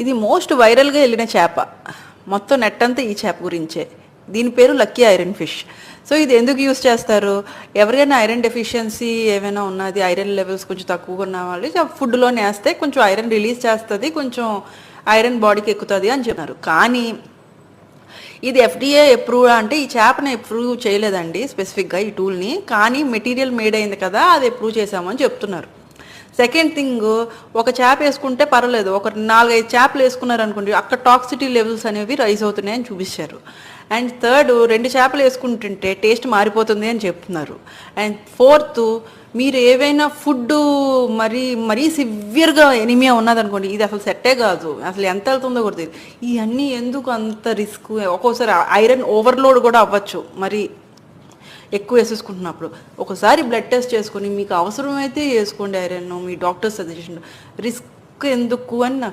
ఇది మోస్ట్ వైరల్గా వెళ్ళిన చేప. మొత్తం నెట్ అంతా ఈ చేప గురించే. దీని పేరు లక్కీ ఐరన్ ఫిష్. సో ఇది ఎందుకు యూస్ చేస్తారు? ఎవరికైనా ఐరన్ డెఫిషియన్సీ ఏమైనా ఉన్నది ఐరన్ లెవెల్స్ కొంచెం తక్కువగా ఉన్న వాళ్ళు ఫుడ్లో వేస్తే కొంచెం ఐరన్ రిలీజ్ చేస్తుంది కొంచెం ఐరన్ బాడీకి ఎక్కుతుంది అని చెప్పారు కానీ ఇది ఎఫ్డిఏ అప్రూవ్ అంటే ఈ చేపని అప్రూవ్ చేయలేదండి స్పెసిఫిక్గా ఈ టూల్ని. కానీ మెటీరియల్ మేడ్ అయింది కదా అది అప్రూవ్ చేసామని చెప్తున్నారు. సెకండ్ థింగ్ ఒక చేప వేసుకుంటే పర్వాలేదు. ఒక నాలుగైదు చేపలు వేసుకున్నారు అనుకోండి అక్కడ టాక్సిటీ లెవెల్స్ అనేవి రైజ్ అవుతున్నాయని చూపించారు అండ్ థర్డ్ రెండు చేపలు వేసుకుంటుంటే టేస్ట్ మారిపోతుంది అని చెప్తున్నారు. అండ్ ఫోర్త్ మీరు ఏవైనా ఫుడ్ మరీ మరీ సివియర్గా ఎనిమియా ఉన్నదనుకోండి ఇది అసలు సెట్టే కాదు. అసలు ఎంత వెళ్తుందో కూడా తెలియదు ఇవన్నీ ఎందుకు అంత రిస్క్ ఒక్కోసారి ఐరన్ ఓవర్లోడ్ కూడా అవ్వచ్చు. మరి ఎక్కువ వేసేసుకుంటున్నప్పుడు. ఒకసారి బ్లడ్ టెస్ట్ చేసుకొని మీకు అవసరమైతే వేసుకోండి ఐరన్ మీ డాక్టర్ సజెషన్ రిస్క్ ఎందుకు అని నా